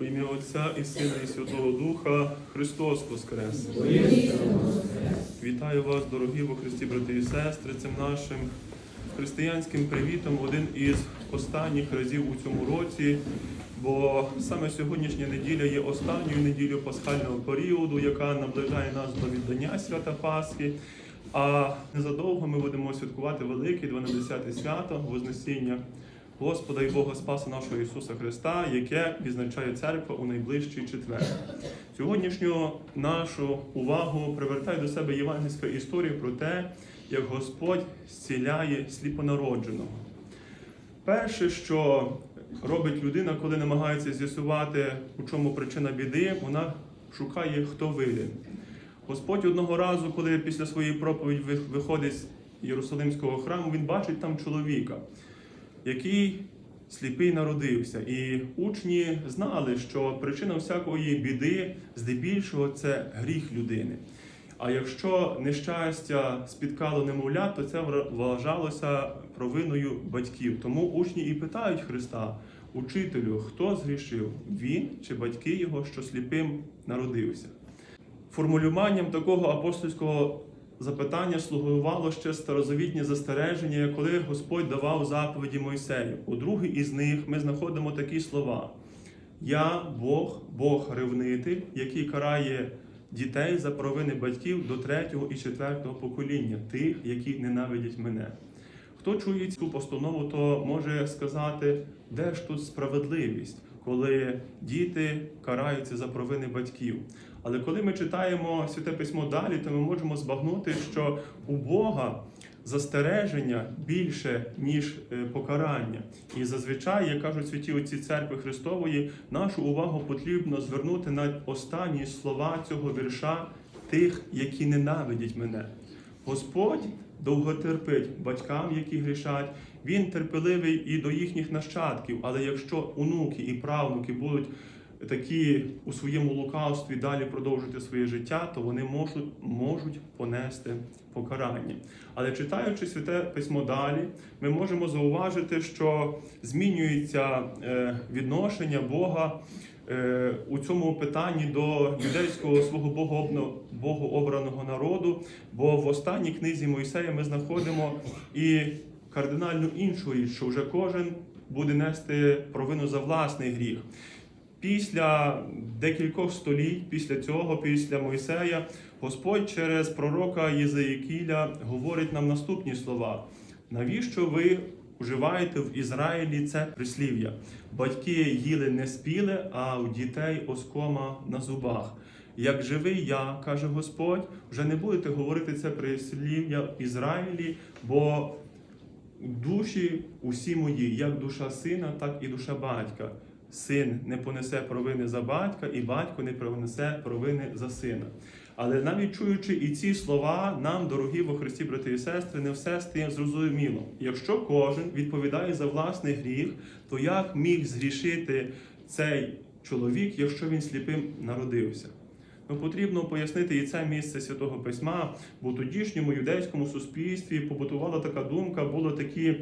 У ім'я Отця і Сина, і Святого Духа Христос Воскрес! Вітаю вас, дорогі во Христі, брати і сестри, цим нашим християнським привітом один із останніх разів у цьому році. Бо саме сьогоднішня неділя є останньою неділею пасхального періоду, яка наближає нас до віддання свята Пасхи. А незадовго ми будемо святкувати велике 12 свято Вознесіння Господа і Бога Спаса нашого Ісуса Христа, яке відзначає церква у найближчий четвер. Сьогоднішню нашу увагу привертає до себе євангельська історія про те, як Господь зціляє сліпонародженого. Перше, що робить людина, коли намагається з'ясувати, у чому причина біди, вона шукає, хто винен. Господь одного разу, коли після своєї проповіді виходить з Єрусалимського храму, він бачить там чоловіка, який сліпий народився. І учні знали, що причина всякої біди здебільшого це гріх людини. А якщо нещастя спіткало немовлят, то це вважалося провиною батьків. Тому учні і питають Христа, учителю, хто згрішив? Він чи батьки його, що сліпим народився? Формулюванням такого апостольського запитання слугувало ще старозавітнє застереження, коли Господь давав заповіді Мойсею. У другій із них ми знаходимо такі слова: Я Бог, Бог ревнитель, який карає дітей за провини батьків до третього і четвертого покоління, тих, які ненавидять мене. Хто чує цю постанову, то може сказати, де ж тут справедливість, коли діти караються за провини батьків. Але коли ми читаємо святе письмо далі, то ми можемо збагнути, що у Бога застереження більше, ніж е, покарання. І зазвичай, як кажуть святі отці церкви Христової, нашу увагу потрібно звернути на останні слова цього вірша тих, які ненавидять мене. Господь довго терпить батькам, які грішать. Він терпеливий і до їхніх нащадків. Але якщо онуки і правнуки будуть такі у своєму лукавстві далі продовжити своє життя, то вони можуть, можуть понести покарання. Але читаючи святе письмо далі, ми можемо зауважити, що змінюється е, відношення Бога е, у цьому питанні до юдейського свого богообраного народу. Бо в останній книзі Мойсея ми знаходимо і кардинально іншу річ, що вже кожен буде нести провину за власний гріх. Після декількох століть, після цього, після Мойсея, Господь через пророка Єзеїкіля говорить нам наступні слова: навіщо ви вживаєте в Ізраїлі це прислів'я? Батьки їли не спіли, а у дітей оскома на зубах. Як живий я, каже Господь, вже не будете говорити це прислів'я в Ізраїлі, бо душі усі мої, як душа сина, так і душа батька. Син не понесе провини за батька, і батько не понесе провини за сина. Але навіть чуючи і ці слова, нам, дорогі во Христі, брати і сестри, не все стає зрозуміло. Якщо кожен відповідає за власний гріх, то як міг згрішити цей чоловік, якщо він сліпим народився? Ну, потрібно пояснити і це місце святого письма, бо тодішньому юдейському суспільстві побутувала така думка, були такі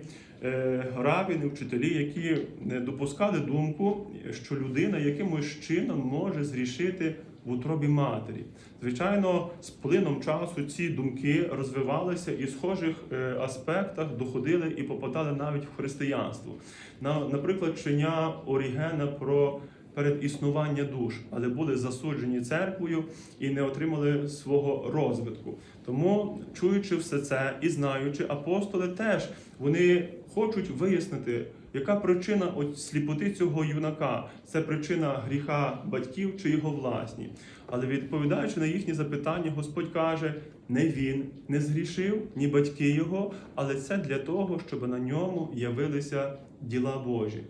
равіни, вчителі, які не допускали думку, що людина якимось чином може зрішити в утробі матері. Звичайно, з плином часу ці думки розвивалися і в схожих е, аспектах доходили і попадали навіть в християнство. Наприклад, вчення Орігена про передіснування душ, але були засуджені церквою і не отримали свого розвитку. Тому, чуючи все це і знаючи, апостоли теж вони хочуть вияснити, яка причина сліпоти цього юнака. Це причина гріха батьків чи його власні. Але відповідаючи на їхні запитання, Господь каже: не він не згрішив, ні батьки його, але це для того, щоб на ньому явилися діла Божі.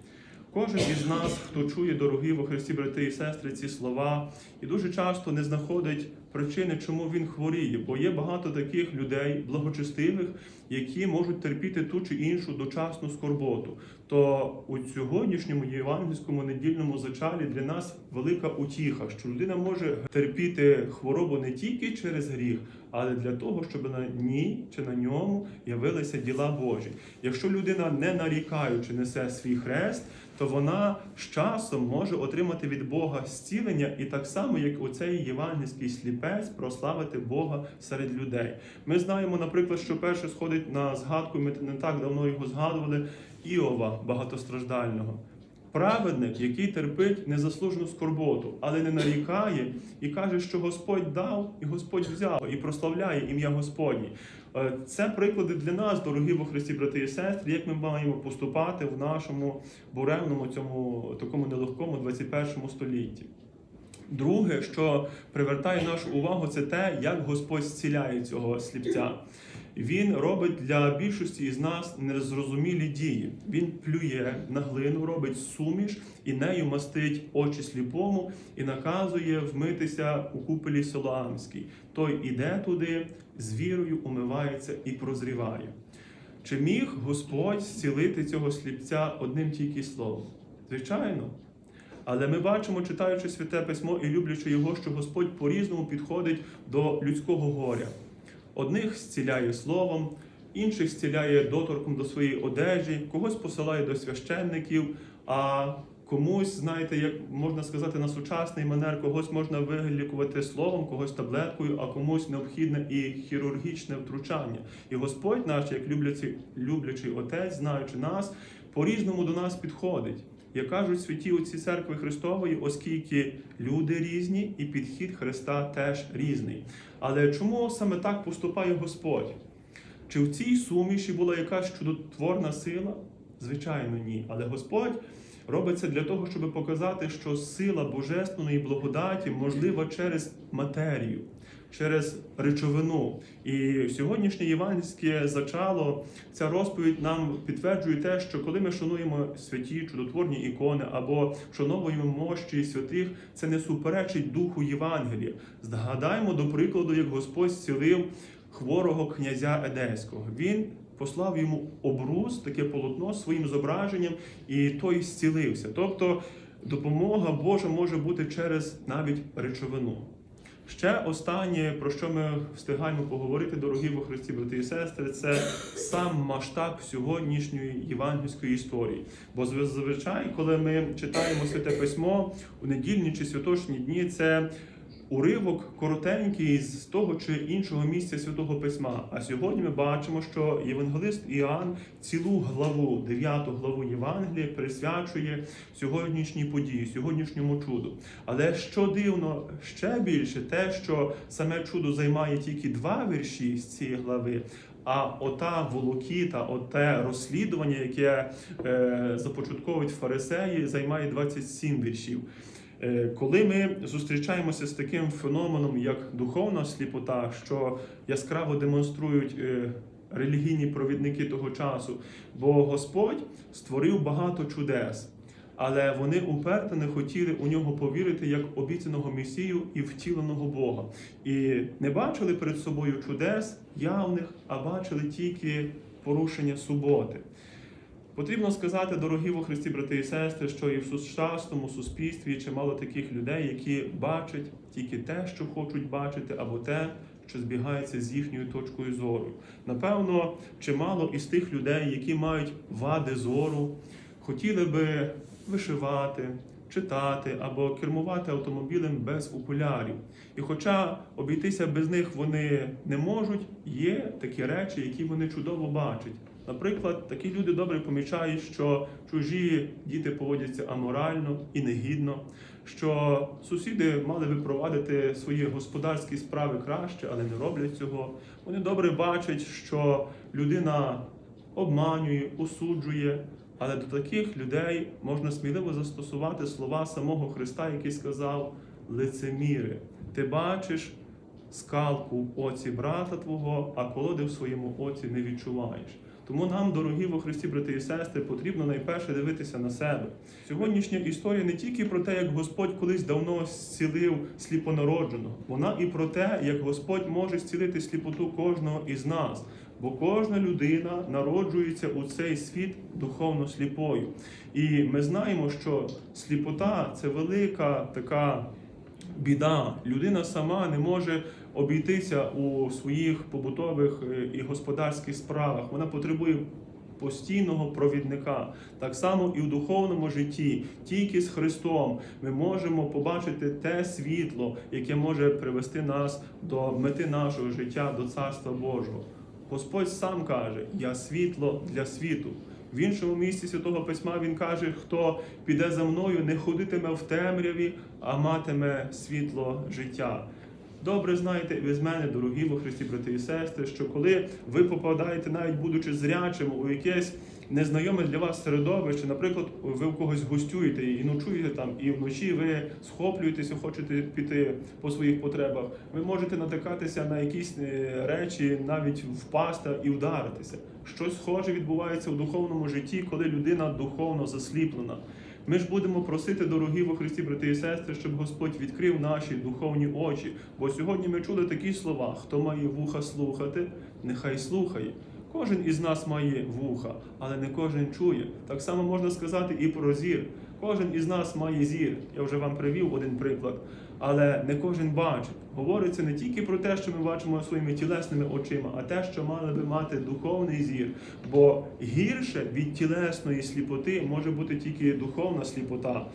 Кожен із нас, хто чує дорогі во Христі, брати і сестри, ці слова, і дуже часто не знаходить причини, чому він хворіє, бо є багато таких людей, благочестивих, які можуть терпіти ту чи іншу дочасну скорботу. то у сьогоднішньому євангельському недільному зачалі для нас велика утіха, що людина може терпіти хворобу не тільки через гріх, але для того, щоб на ній чи на ньому явилися діла Божі. Якщо людина не нарікаючи несе свій хрест, то вона з часом може отримати від Бога зцілення і так само, як оцей євангельський сліпець, прославити Бога серед людей. Ми знаємо, наприклад, що перше сходить на згадку, ми не так давно його згадували, Іова багатостраждального. Праведник, який терпить незаслужену скорботу, але не нарікає і каже, що Господь дав і Господь взяв, і прославляє ім'я Господнє. Е, Це приклади для нас, дорогі во Христі, брати і сестри, як ми маємо поступати в нашому буремному, цьому такому нелегкому 21 столітті. Друге, що привертає нашу увагу, це те, як Господь зціляє цього сліпця. Він робить для більшості із нас незрозумілі дії. Він плює на глину, робить суміш і нею мастить очі сліпому і наказує вмитися у куполі Солоамській. Той іде туди, з вірою умивається і прозріває. Чи міг Господь зцілити цього сліпця одним тільки словом? Звичайно. Але ми бачимо, читаючи святе письмо і люблячи його, що Господь по-різному підходить до людського горя. Одних зціляє словом, інших зціляє доторком до своєї одежі, когось посилає до священників, а комусь, знаєте, як можна сказати, на сучасний манер, когось можна вилікувати словом, когось таблеткою, а комусь необхідне і хірургічне втручання. І Господь наш, як люблячий, люблячий отець, знаючи нас, по-різному до нас підходить. Як кажуть святі отці церкви Христової, оскільки люди різні і підхід Христа теж різний. Але чому саме так поступає Господь? Чи в цій суміші була якась чудотворна сила? Звичайно, ні. Але Господь робить це для того, щоб показати, що сила божественної благодаті можлива через матерію, через речовину. І сьогоднішнє євангельське зачало, ця розповідь нам підтверджує те, що коли ми шануємо святі чудотворні ікони або вшановуємо мощі святих, це не суперечить духу Євангелія. Згадаймо до прикладу, як Господь зцілив хворого князя Едеського. Він послав йому обрус, таке полотно своїм зображенням, і той зцілився. Тобто допомога Божа може бути через навіть речовину. Ще останнє, про що ми встигаємо поговорити, дорогі во Христі, брати і сестри, це сам масштаб сьогоднішньої євангельської історії. Бо зазвичай, коли ми читаємо святе письмо у недільні чи святочні дні, це уривок коротенький з того чи іншого місця святого письма. А сьогодні ми бачимо, що євангелист Іоанн цілу главу, дев'яту главу Євангелія присвячує сьогоднішній події, сьогоднішньому чуду. Але що дивно ще більше, те, що саме чудо займає тільки два вірші з цієї глави. А ота волокіта, оте розслідування, яке е, започатковують фарисеї, займає 27 віршів. Е, Коли ми зустрічаємося з таким феноменом, як духовна сліпота, що яскраво демонструють е, релігійні провідники того часу, бо Господь створив багато чудес, але вони уперто не хотіли у нього повірити як обіцяного Месію і втіленого Бога, і не бачили перед собою чудес явних, а бачили тільки порушення суботи. Потрібно сказати, дорогі во Христі, брати і сестри, що і в сучасному суспільстві чимало таких людей, які бачать тільки те, що хочуть бачити, або те, що збігається з їхньою точкою зору. Напевно, чимало із тих людей, які мають вади зору, хотіли би вишивати, читати або кермувати автомобілем без окулярів. І хоча обійтися без них вони не можуть, є такі речі, які вони чудово бачать. Наприклад, такі люди добре помічають, що чужі діти поводяться аморально і негідно, що сусіди мали би провадити свої господарські справи краще, але не роблять цього. Вони добре бачать, що людина обманює, осуджує. Але до таких людей можна сміливо застосувати слова самого Христа, який сказав: лицеміри, ти бачиш скалку в оці брата твого, а колоди в своєму оці не відчуваєш. Тому нам, дорогі во Христі, брати і сестри, потрібно найперше дивитися на себе. Сьогоднішня історія не тільки про те, як Господь колись давно зцілив сліпонародженого, вона і про те, як Господь може зцілити сліпоту кожного із нас. Бо кожна людина народжується у цей світ духовно сліпою. І ми знаємо, що сліпота це велика така біда. Людина сама не може обійтися у своїх побутових е, і господарських справах. Вона потребує постійного провідника. Так само і в духовному житті, тільки з Христом ми можемо побачити те світло, яке може привести нас до мети нашого життя, до Царства Божого. Господь сам каже: Я світло для світу. В іншому місці Святого Письма він каже, хто піде за мною, не ходитиме в темряві, а матиме світло життя. Добре знаєте ви з мене, дорогі во Христі, брати і сестри, що коли ви попадаєте, навіть будучи зрячим, у якесь незнайоме для вас середовище, наприклад, ви в когось гостюєте і ночуєте там, і вночі ви схоплюєтеся, хочете піти по своїх потребах, ви можете натикатися на якісь е, речі, навіть впасти і вдаритися. Щось схоже відбувається в духовному житті, коли людина духовно засліплена. Ми ж будемо просити, дорогі во Христі, брати і сестри, щоб Господь відкрив наші духовні очі. Бо сьогодні ми чули такі слова: хто має вуха слухати, нехай слухає. Кожен із нас має вуха, але не кожен чує. Так само можна сказати і про зір. Кожен із нас має зір. Я вже вам привів один приклад, але не кожен бачить. Говориться не тільки про те, що ми бачимо своїми тілесними очима, а те, що мали би мати духовний зір. Бо гірше від тілесної сліпоти може бути тільки духовна сліпота.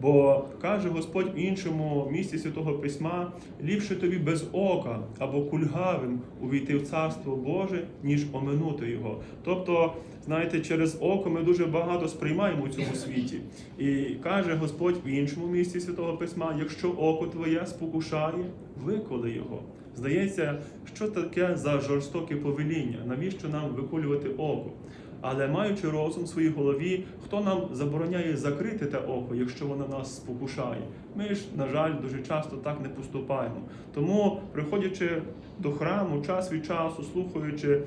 Бо каже Господь в іншому місці Святого Письма: ліпше тобі без ока або кульгавим увійти в Царство Боже, ніж оминути його. Тобто, знаєте, через око ми дуже багато сприймаємо у цьому світі. І каже Господь в іншому місці Святого Письма: якщо око твоє спокушає, виколи його. Здається, що таке за жорстоке повеління? Навіщо нам виколювати око? Але маючи розум в своїй голові, хто нам забороняє закрити те око, якщо воно нас спокушає? Ми ж, на жаль, дуже часто так не поступаємо. Тому, приходячи до храму час від часу, слухаючи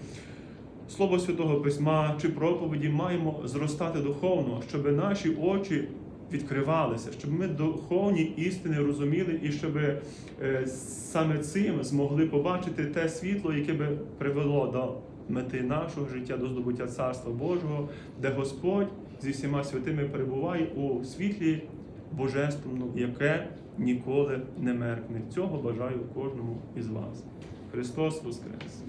Слово Святого Письма чи проповіді, маємо зростати духовно, щоб наші очі відкривалися, щоб ми духовні істини розуміли і щоб е, саме цим змогли побачити те світло, яке би привело до мети нашого життя, до здобуття Царства Божого, де Господь зі всіма святими перебуває у світлі божественному, яке ніколи не меркне. Цього бажаю кожному із вас. Христос Воскрес!